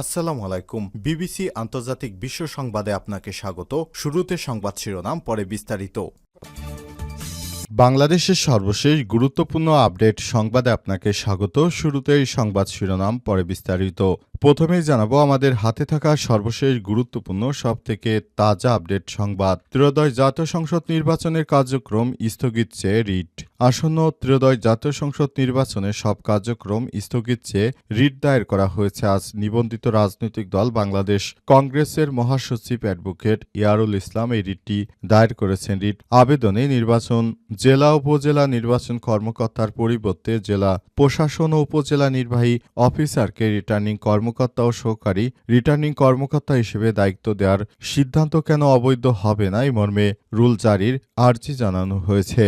আসসালামু আলাইকুম। বিবিসি আন্তর্জাতিক বিশ্ব সংবাদে আপনাকে স্বাগত। শুরুতে সংবাদ শিরোনাম, পরে বিস্তারিত। বাংলাদেশের সর্বশেষ গুরুত্বপূর্ণ আপডেট সংবাদে আপনাকে স্বাগত। শুরুতেই সংবাদ শিরোনাম, পরে বিস্তারিত। প্রথমেই জানাব, আমাদের হাতে থাকা সর্বশেষ গুরুত্বপূর্ণ সব থেকে তাজা আপডেট সংবাদ। ত্রয়োদশ জাতীয় সংসদ নির্বাচনের কার্যক্রম স্থগিত চেয়ে রিট। আসন্ন ত্রয়োদশ জাতীয় সংসদ নির্বাচনের সব কার্যক্রম স্থগিত চেয়ে রিট দায়ের করা হয়েছে আজ নিবন্ধিত রাজনৈতিক দল বাংলাদেশ। কংগ্রেসের মহাসচিব অ্যাডভোকেট ইয়ারুল ইসলাম এই রিটটি দায়ের করেছেন। রিট আবেদনে নির্বাচন, জেলা উপজেলা নির্বাচন কর্মকর্তার পরিবর্তে জেলা প্রশাসন ও উপজেলা নির্বাহী অফিসারকে রিটার্নিং কর্মকর্তা ও সহকারী রিটার্নিং কর্মকর্তা হিসেবে দায়িত্ব দেওয়ার সিদ্ধান্ত কেন অবৈধ হবে না, এই মর্মে রুল জারির আর্জি জানানো হয়েছে।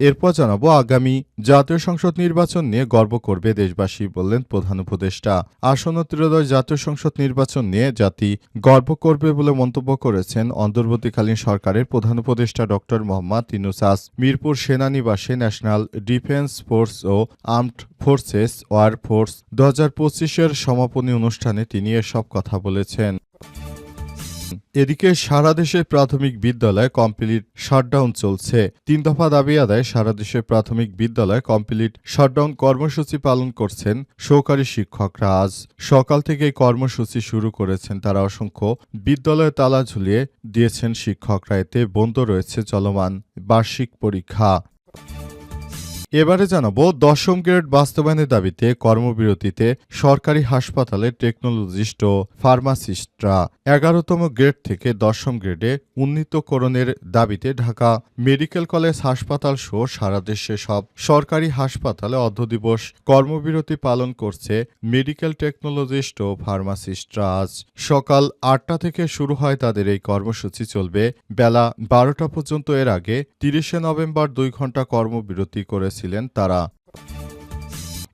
এরপর জানাব আগামী জাতীয় সংসদ নির্বাচন নিয়ে গর্ব করবে দেশবাসী বললেন প্রধান উপদেষ্টা। আসন্ন ত্রয়োদশ জাতীয় সংসদ নির্বাচন নিয়ে জাতি গর্ব করবে বলে মন্তব্য করেছেন অন্তর্বর্তীকালীন সরকারের প্রধান উপদেষ্টা ড মোহাম্মদ ইনুসাস। মিরপুর সেনানিবাসে ন্যাশনাল ডিফেন্স ফোর্স ও আর্মড ফোর্সেস ওয়ার ফোর্স দু হাজার পঁচিশের সমাপনী অনুষ্ঠানে তিনি এসব কথা বলেছেন। এদিকে সারা দেশে প্রাথমিক বিদ্যালয় কমপ্লিট শাটডাউন চলছে। তিন দফা দাবি আদায় সারা দেশের প্রাথমিক বিদ্যালয় কমপ্লিট শাটডাউন কর্মসূচি পালন করছেন সহকারী শিক্ষকরা। আজ সকাল থেকে কর্মসূচি শুরু করেছেন তারা অসংখ্য বিদ্যালয়ে তালা ঝুলিয়ে দিয়েছেন শিক্ষকরা। এতে বন্ধ রয়েছে চলমান বার্ষিক পরীক্ষা। এবারে জানাব দশম গ্রেড বাস্তবায়নের দাবিতে কর্মবিরতিতে সরকারি হাসপাতালের টেকনোলজিস্ট ও ফার্মাসিস্টরা এগারোতম গ্রেড থেকে দশম গ্রেডে উন্নীতকরণের দাবিতে ঢাকা মেডিকেল কলেজ হাসপাতাল সহ সারা দেশে সব সরকারি হাসপাতালে অর্ধদিবস কর্মবিরতি পালন করছে মেডিকেল টেকনোলজিস্ট ও ফার্মাসিস্টরা। আজ সকাল আটটা থেকে শুরু হয় তাদের এই কর্মসূচি, চলবে বেলা বারোটা পর্যন্ত। এর আগে তিরিশে নভেম্বর দুই ঘণ্টা কর্মবিরতি করেছিলেন তারা।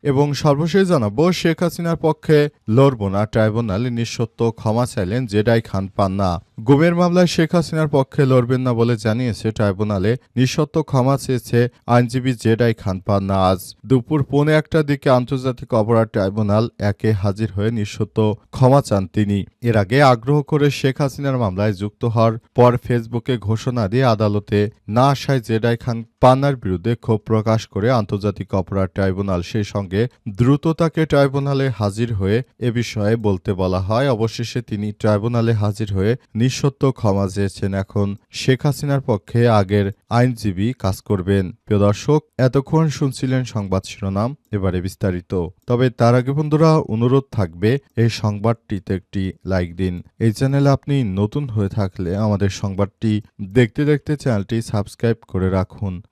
এবং সর্বশেষ জানাব, শেখ হাসিনার পক্ষে লড়ব না ট্রাইব্যুনালে নিঃসত্ব ক্ষমা চাইলেন, জেডাই খান পান্না গুমের মামলায় শেখ হাসিনার পক্ষে লড়বেন না বলে জানিয়েছে ট্রাইব্যুনালে নিঃসত্ব ক্ষমা চেয়েছে, আইনজীবী জেডাই খান পান্না আজ। দুপুর পৌনে একটার দিকে আন্তর্জাতিক অপরাধ ট্রাইব্যুনাল একে হাজির হয়ে নিঃসত্ব ক্ষমা চান তিনি। এর আগে আগ্রহ করে শেখ হাসিনার মামলায় যুক্ত হওয়ার পর ফেসবুকে ঘোষণা দিয়ে আদালতে না আসায় জেডাই খান পান্নার বিরুদ্ধে ক্ষোভ প্রকাশ করে আন্তর্জাতিক অপরাধ ট্রাইব্যুনাল সেই সঙ্গে দ্রুত তাকে ট্রাইব্যুনালে হাজির হয়ে এ বিষয়ে বলতে বলা হয়। অবশেষে তিনি ট্রাইব্যুনালে হাজির হয়ে নিঃসত্ব ক্ষমা চেয়েছেন। এখন শেখ হাসিনার পক্ষে আগের আইনজীবী কাজ করবেন। প্রিয় দর্শক, এতক্ষণ শুনছিলেন সংবাদ শিরোনাম, এবারে বিস্তারিত। তবে তার আগে বন্ধুরা, অনুরোধ থাকবে, এই সংবাদটিতে একটি লাইক দিন। এই চ্যানেলে আপনি নতুন হয়ে থাকলে আমাদের সংবাদটি দেখতে দেখতে চ্যানেলটি সাবস্ক্রাইব করে রাখুন।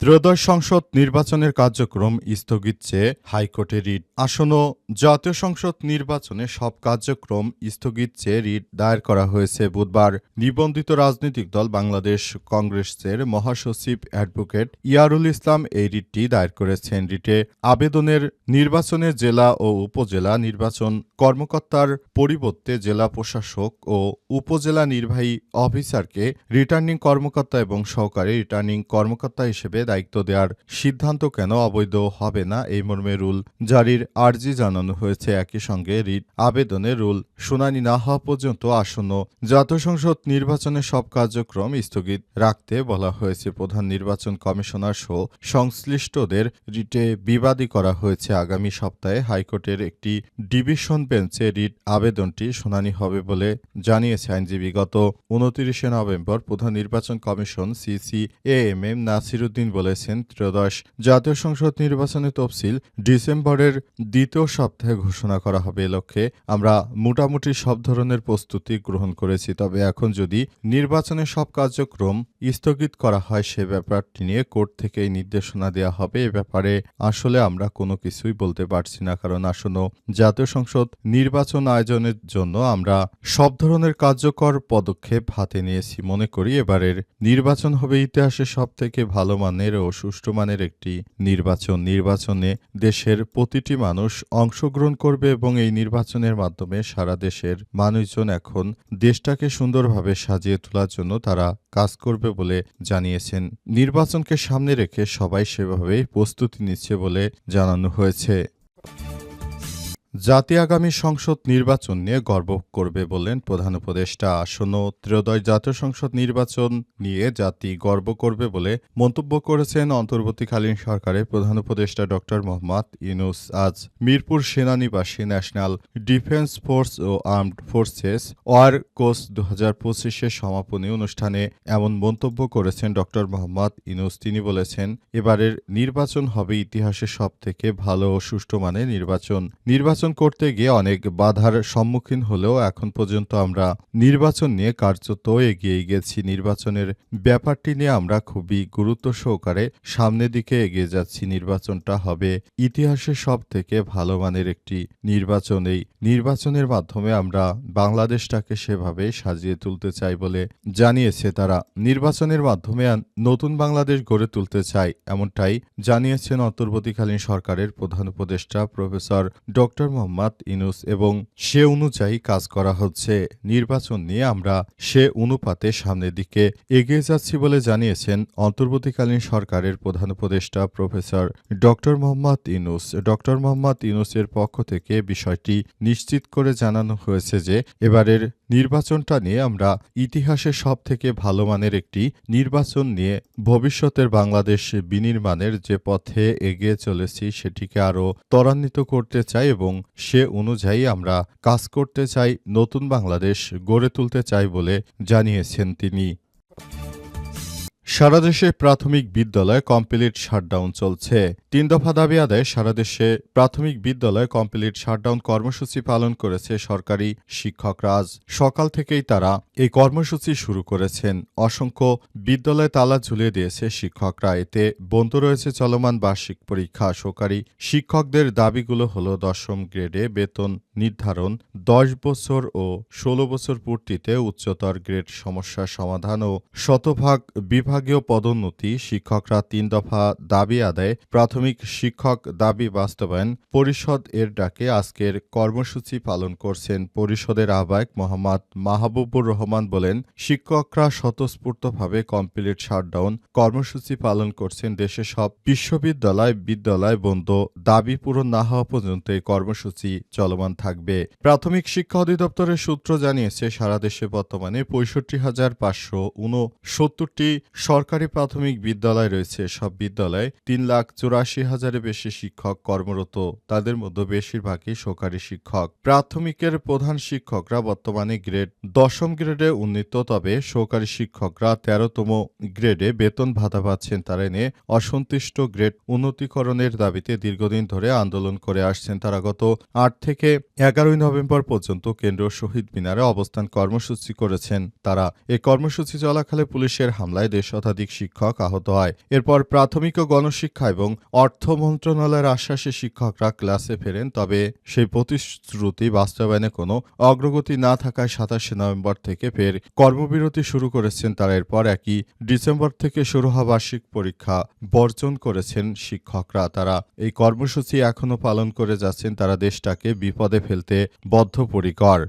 ত্রয়োদশ সংসদ নির্বাচনের কার্যক্রম স্থগিত চেয়ে হাইকোর্টে রিট আসন্ন। জাতীয় সংসদ নির্বাচনে সব কার্যক্রম স্থগিত চেয়ে রিট দায়ের করা হয়েছে বুধবার। নিবন্ধিত রাজনৈতিক দল বাংলাদেশ কংগ্রেসের মহাসচিব অ্যাডভোকেট ইয়ারুল ইসলাম এই রিটটি দায়ের করেছেন। রিটে আবেদনের নির্বাচনে জেলা ও উপজেলা নির্বাচন কর্মকর্তার পরিবর্তে জেলা প্রশাসক ও উপজেলা নির্বাহী অফিসারকে রিটার্নিং কর্মকর্তা এবং সহকারী রিটার্নিং কর্মকর্তা হিসেবে দায়িত্ব দেওয়ার সিদ্ধান্ত কেন অবৈধ হবে না এই মর্মে রুল জারির আর্জি জানানো হয়েছে। একই সঙ্গে রিট আবেদনে রুল শুনানি না হওয়া পর্যন্ত আসন্ন জাতীয় সংসদ নির্বাচনের সব কার্যক্রম স্থগিত রাখতে বলা হয়েছে। প্রধান নির্বাচন কমিশনার সহ সংশ্লিষ্টদের রিটে বিবাদী করা হয়েছে। আগামী সপ্তাহে হাইকোর্টের একটি ডিভিশন বেঞ্চে রিট আবেদনটি শুনানি হবে বলে জানিয়েছে আইনজীবী। গত উনত্রিশে নভেম্বর প্রধান নির্বাচন commission CC A M M Nasiruddin বলেছেন ত্রয়োদশ জাতীয় সংসদ নির্বাচনের তফসিল ডিসেম্বরের দ্বিতীয় সপ্তাহে ঘোষণা করা হবে। এ লক্ষ্যে আমরা মোটামুটি সব ধরনের প্রস্তুতি গ্রহণ করেছি। তবে এখন যদি নির্বাচনের সব কার্যক্রম স্থগিত করা হয়, সে ব্যাপারটি নিয়ে কোর্ট থেকে নির্দেশনা দেওয়া হবে। এ ব্যাপারে আসলে আমরা কোনো কিছুই বলতে পারছি না, কারণ আসন্ন জাতীয় সংসদ নির্বাচন আয়োজনের জন্য আমরা সব ধরনের কার্যকর পদক্ষেপ হাতে নিয়েছি। মনে করি এবারের নির্বাচন হবে ইতিহাসে সব থেকে ভালো মানের মানের ও সুষ্ঠু মানের একটি নির্বাচন। নির্বাচনে দেশের প্রতিটি মানুষ অংশগ্রহণ করবে এবং এই নির্বাচনের মাধ্যমে সারা দেশের মানুষজন এখন দেশটাকে সুন্দরভাবে সাজিয়ে তোলার জন্য তারা কাজ করবে বলে জানিয়েছেন। নির্বাচনকে সামনে রেখে সবাই সেভাবেই প্রস্তুতি নিচ্ছে বলে জানানো হয়েছে। জাতি আগামী সংসদ নির্বাচন নিয়ে গর্ব করবে বললেন প্রধান উপদেষ্টা। আসন্ন ত্রয়োদশ জাতীয় সংসদ নির্বাচন নিয়ে জাতি গর্ব করবে বলে মন্তব্য করেছেন অন্তর্বর্তীকালীন সরকারের প্রধান উপদেষ্টা ড মোহাম্মদ ইউনুস। আজ মিরপুর সেনানিবাসী ন্যাশনাল ডিফেন্স ফোর্স ও আর্মড ফোর্সেস ওয়ার কোস দু হাজার পঁচিশের সমাপনী অনুষ্ঠানে এমন মন্তব্য করেছেন ড মোহাম্মদ ইউনুস। তিনি বলেছেন, এবারের নির্বাচন হবে ইতিহাসের সবথেকে ভালো ও সুষ্ঠু মানের নির্বাচন। নির্বাচন নির্বাচন করতে গিয়ে অনেক বাধার সম্মুখীন হলেও এখন পর্যন্ত আমরা নির্বাচন নিয়ে কার্যত এগিয়ে গেছি। নির্বাচনের ব্যাপারটি নিয়ে আমরা খুবই গুরুত্ব সহকারে সামনের দিকে এগিয়ে যাচ্ছি। নির্বাচনটা হবে ইতিহাসের সব থেকে ভালো মানের একটি নির্বাচন। এই নির্বাচনের মাধ্যমে আমরা বাংলাদেশটাকে সেভাবে সাজিয়ে তুলতে চাই বলে জানিয়েছে তারা। নির্বাচনের মাধ্যমে নতুন বাংলাদেশ গড়ে তুলতে চাই, এমনটাই জানিয়েছেন অন্তর্বর্তীকালীন সরকারের প্রধান উপদেষ্টা প্রফেসর ডক্টর মোহাম্মদ ইনুস এবং সে অনুযায়ী কাজ করা হচ্ছে। নির্বাচন নিয়ে আমরা সে অনুপাতে সামনের দিকে এগিয়ে যাচ্ছি বলে জানিয়েছেন অন্তর্বর্তীকালীন সরকারের প্রধান উপদেষ্টা professor doctor Mohammad Yunus. Doctor Mohammad ইনুসের পক্ষ থেকে বিষয়টি নিশ্চিত করে জানানো হয়েছে যে, এবারের নির্বাচনটা নিয়ে আমরা ইতিহাসে সব থেকে ভালো মানের একটি নির্বাচন নিয়ে ভবিষ্যতের বাংলাদেশ বিনির্মাণের যে পথে এগিয়ে চলেছি সেটিকে আরও ত্বরান্বিত করতে চাই এবং সে অনুযায়ী আমরা কাজ করতে চাই নতুন বাংলাদেশ গড়ে তুলতে চাই বলে জানিয়েছেন তিনি। সারা দেশে প্রাথমিক বিদ্যালয় কমপ্লিট শাটডাউন চলছে। তিন দফা দাবি আদায় সারা দেশে প্রাথমিক বিদ্যালয় কমপ্লিট শাটডাউন কর্মসূচি পালন করেছে সরকারি শিক্ষকরা। সকাল থেকেই তারা এই কর্মসূচি শুরু করেছেন। অসংখ্য বিদ্যালয়ে তালা ঝুলিয়ে দিয়েছে শিক্ষকরা। এতে বন্ধ রয়েছে চলমান বার্ষিক পরীক্ষা। সরকারি শিক্ষকদের দাবিগুলো হল দশম গ্রেডে বেতন নির্ধারণ, দশ বছর ও ষোলো বছর পূর্তিতে উচ্চতর গ্রেড সমস্যার সমাধান ও শতভাগ বিভাগীয় পদোন্নতি শিক্ষকরা তিন দফা দাবি আদায় প্রাথমিক শিক্ষক দাবি বাস্তবায়ন পরিষদ এর ডাকে আজকের কর্মসূচি পালন করছেন পরিষদের আহ্বায়ক মোহাম্মদ মাহবুবুর রহমান বলেন, শিক্ষকরা স্বতঃস্ফূর্তভাবে কমপ্লিট শাটডাউন কর্মসূচি পালন করছেন দেশের সব বিশ্ববিদ্যালয়, বিদ্যালয় বন্ধ। দাবি পূরণ না হওয়া পর্যন্ত এই কর্মসূচি চলমান থাকবে। প্রাথমিক শিক্ষা অধিদপ্তরের সূত্র জানিয়েছে, সারা দেশে বর্তমানে পঁয়ষট্টি হাজার পাঁচশো উনসত্তরটি সরকারি প্রাথমিক বিদ্যালয় রয়েছে। সব বিদ্যালয়ে তিন লাখ চুরাশি হাজারের বেশি শিক্ষক কর্মরত, তাদের মধ্যে বেশিরভাগই সরকারি শিক্ষক। প্রাথমিকের প্রধান শিক্ষকরা বর্তমানে গ্রেড দশম গ্রেডে উন্নীত, তবে সরকারি শিক্ষকরা তেরোতম গ্রেডে বেতন ভাতা পাচ্ছেন তারা নিয়ে অসন্তুষ্ট গ্রেড উন্নতিকরণের দাবিতে দীর্ঘদিন ধরে আন্দোলন করে আসছেন তারা। গত আট থেকে এগারোই নভেম্বর পর্যন্ত কেন্দ্র শহীদ মিনারে অবস্থান কর্মসূচি করেছেন তারা। এই কর্মসূচি চলাকালে পুলিশের হামলায় দেড় শতাধিক শিক্ষক আহত হয়। এরপর প্রাথমিক ও গণশিক্ষা এবং অর্থ মন্ত্রণালয়ের আশ্বাসে শিক্ষকরা ক্লাসে ফেরেন, তবে সেই প্রতিশ্রুতি বাস্তবায়নে কোনো অগ্রগতি না থাকায় সাতাশে নভেম্বর থেকে ফের কর্মবিরতি শুরু করেছেন তারা। এরপর একই ডিসেম্বর থেকে শুরু হওয়া বার্ষিক পরীক্ষা বর্জন করেছেন শিক্ষকরা। তারা এই কর্মসূচি এখনও পালন করে যাচ্ছেন, তারা দেশটাকে বিপদে ফেলতে বদ্ধপরিকর।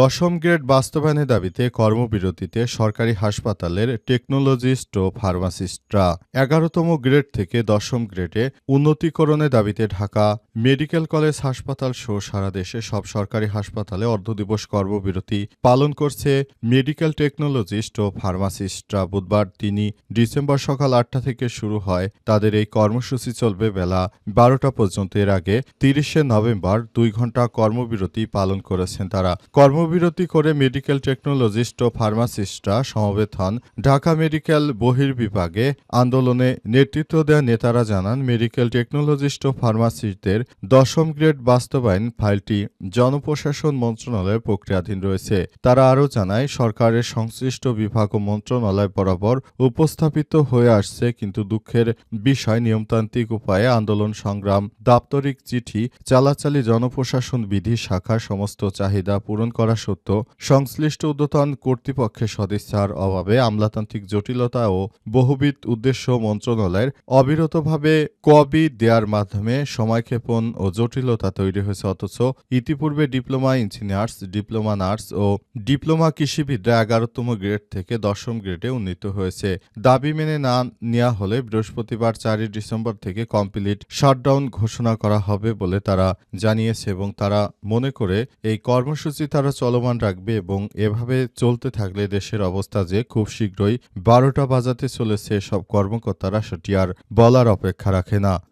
দশম গ্রেড বাস্তবায়নের দাবিতে কর্মবিরতিতে সরকারি হাসপাতালের টেকনোলজিস্ট ও ফার্মাসিস্টরা এগারোতম গ্রেড থেকে দশম গ্রেডে উন্নতিকরণের দাবিতে ঢাকা মেডিকেল কলেজ হাসপাতাল সহ সারা দেশে সব সরকারি হাসপাতালে অর্ধদিবস কর্মবিরতি পালন করছে মেডিকেল টেকনোলজিস্ট ও ফার্মাসিস্টরা। বুধবার তিনি ডিসেম্বর সকাল আটটা থেকে শুরু হয় তাদের এই কর্মসূচি চলবে বেলা বারোটা পর্যন্ত। এর আগে তিরিশে নভেম্বর দুই ঘণ্টা কর্মবিরতি পালন করেছেন তারা। কর্ম কর্মবিরতি করে মেডিকেল টেকনোলজিস্ট ও ফার্মাসিস্টরা সমবেত হন ঢাকা মেডিকেল বহির্বিভাগে। আন্দোলনে নেতৃত্ব দেওয়া নেতারা জানান, মেডিকেল টেকনোলজিস্ট ও ফার্মাসিস্টদের দশম গ্রেড বাস্তবায়ন ফাইলটি জনপ্রশাসন মন্ত্রণালয়ে প্রক্রিয়াধীন রয়েছে। তারা আরও জানায়, সরকারের সংশ্লিষ্ট বিভাগ ও মন্ত্রণালয় বরাবর উপস্থাপিত হয়ে আসছে, কিন্তু দুঃখের বিষয়, নিয়মতান্ত্রিক উপায়ে আন্দোলন সংগ্রাম, দাপ্তরিক চিঠি, চালাচালি জনপ্রশাসন বিধি শাখার সমস্ত চাহিদা পূরণ করা করা সত্ত্বেও সংশ্লিষ্ট ঊর্ধ্বতন কর্তৃপক্ষের সদিচ্ছার অভাবে আমলাতান্ত্রিক জটিলতা ও বহুবিধ উদ্দেশ্য মন্ত্রণালয়ের অবিরতভাবে কবি দেওয়ার মাধ্যমে সময়ক্ষেপণ ও জটিলতা তৈরি হয়েছে। অথচ ইতিপূর্বে ডিপ্লোমা ইঞ্জিনিয়ার্স, ডিপ্লোমা নার্স ও ডিপ্লোমা কৃষিবিদরা এগারোতম গ্রেড থেকে দশম গ্রেডে উন্নীত হয়েছে। দাবি মেনে না নেওয়া হলে বৃহস্পতিবার চারই ডিসেম্বর থেকে কমপ্লিট শাটডাউন ঘোষণা করা হবে বলে তারা জানিয়েছে এবং তারা মনে করে এই কর্মসূচি তারা চলমান রাখবে এবং এভাবে চলতে থাকলে দেশের অবস্থা যে খুব শীঘ্রই বারোটা বাজাতে চলেছে, সব কর্মকর্তারা সেটি আর বলার অপেক্ষা রাখে না।